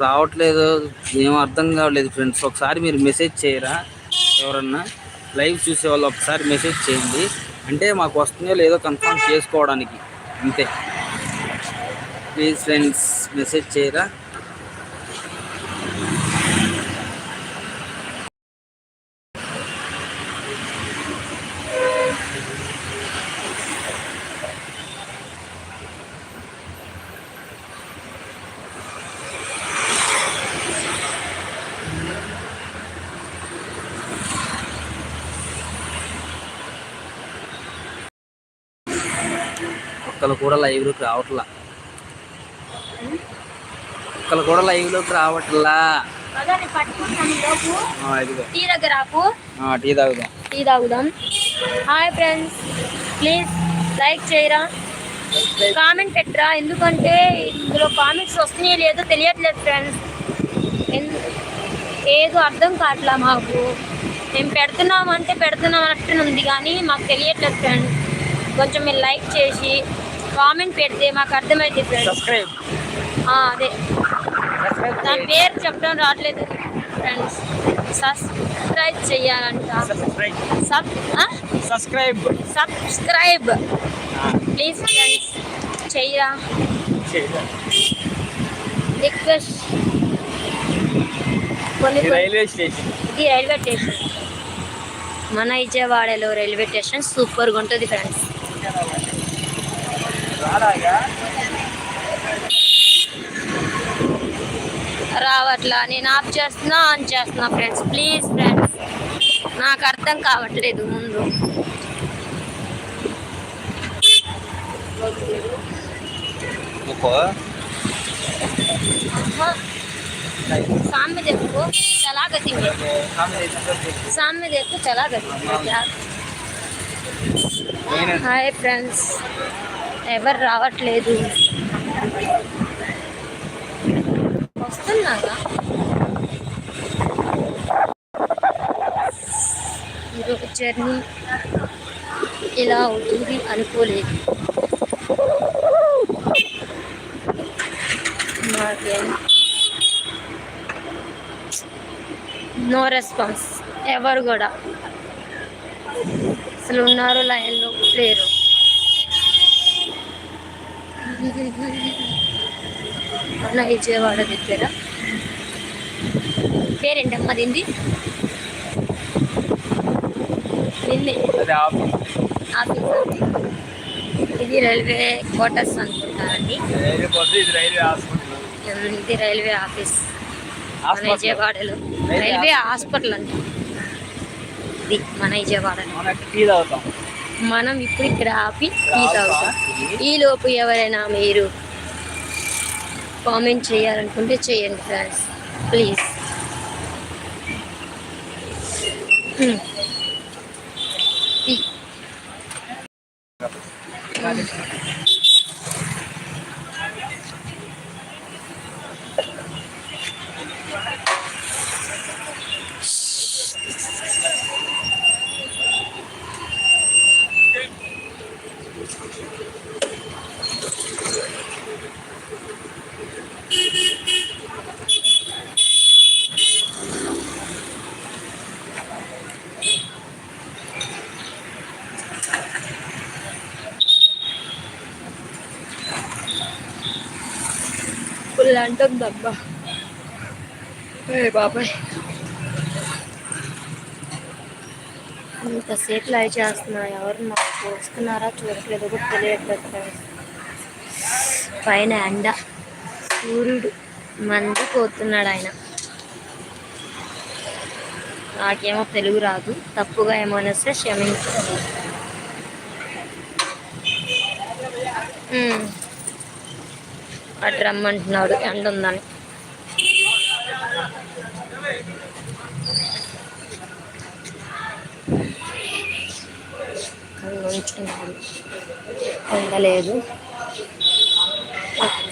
రావట్లేదు ఏం అర్థం కావట్లేదు ఫ్రెండ్స్ ఒకసారి మీరు మెసేజ్ చేయరా? ఎవరన్నా? లైవ్ చూసే వాళ్ళు ఒకసారి మెసేజ్ చేయండి. అంటే మాకు వస్తుందో లేదో కన్ఫర్మ్ చేసుకోవడానికి. అంతే. ప్లీజ్ ఫ్రెండ్స్ మెసేజ్ చేయరా? ఒక్కరు కూడా లైవ్లోకి రావట్లా. ఒక్కరు కూడా లైవ్లోకి రావట్లా. టీ తాగుదాం. టీ తాగుదాం. హాయ్ ఫ్రెండ్స్ ప్లీజ్ లైక్ చేయరా? కామెంట్ పెట్టరా? ఎందుకంటే ఇందులో కామెంట్స్ వస్తున్నాయో లేదో తెలియట్లేదు ఫ్రెండ్స్. ఏదో అర్థం కావట్లా మాకు. మేము పెడుతున్నాం అంటే పెడుతున్నాం అన్నట్టు ఉంది కానీ మాకు తెలియట్లేదు ఫ్రెండ్స్. కొంచెం మీరు లైక్ చేసి కామెంట్ పెడితే మాకు అర్థమైంది ఫ్రెండ్స్. సబ్స్క్రైబ్. అదే. దాని పేరు చెప్పడం రావట్లేదు ఫ్రెండ్స్. సబ్స్క్రైబ్ చేయాలంట. Sub subscribe. Subscribe. Please friends చెయ్యరా? రిక్వెస్ట్. Railway station. ఇది రైల్వే స్టేషన్. మన విజయవాడలో రైల్వే స్టేషన్ సూపర్గా ఉంటుంది ఫ్రెండ్స్. రావట్లా నేను ఆఫ్ చేస్తున్నా ఆన్ చేస్తున్నా ఫ్రెండ్స్ ప్లీజ్ ఫ్రెండ్స్ నాకు అర్థం కావట్లేదు ముందు सामने देखो चला गति में सामने देखो चला गति में क्या హాయ్ ఫ్రెండ్స్ ఎవరు రావట్లేదు వస్తున్నాగా ఈరోజు జర్నీ ఇలా అవుతుంది అనుకోలేదు. నాకేం? No response. ఎవరు కూడా? అసలు ఉన్నారు లైన్లో లేరు. మన విజయవాడ దగ్గర? పేరేంటమ్మా దీన్ని ఇది రైల్వే క్వార్టర్స్ అనుకుంటారండి ఇది రైల్వే హాస్పిటల్. ఇది రైల్వే ఆఫీస్. మన. విజయవాడలో. రైల్వే హాస్పిటల్ అండి. ఇది మన విజయవాడలో మనం ఇప్పుడు ఇక్కడ ఆపి టీ తాగుతాం. ఈ లోపు ఎవరైనా మీరు కామెంట్ చేయాలనుకుంటే చేయండి ఫ్రెండ్స్. ప్లీజ్. టీ. ఫుల్ అంటుంది అబ్బా బాబాయ్. ఇంతసేపు లైవ్ చేస్తున్నా ఎవరు నాకు చూస్తున్నారా చూడట్లేదు కూడా తెలియట్లేదు. పైన ఎండ. సూర్యుడు మంది పోతున్నాడు ఆయన నాకేమో తెలుగు రాదు తప్పుగా ఏమైనా వస్తే క్షమించండి అటు రమ్మంటున్నాడు ఎండ ఉందని ఉంచుకున్నాడు ఎండ లేదు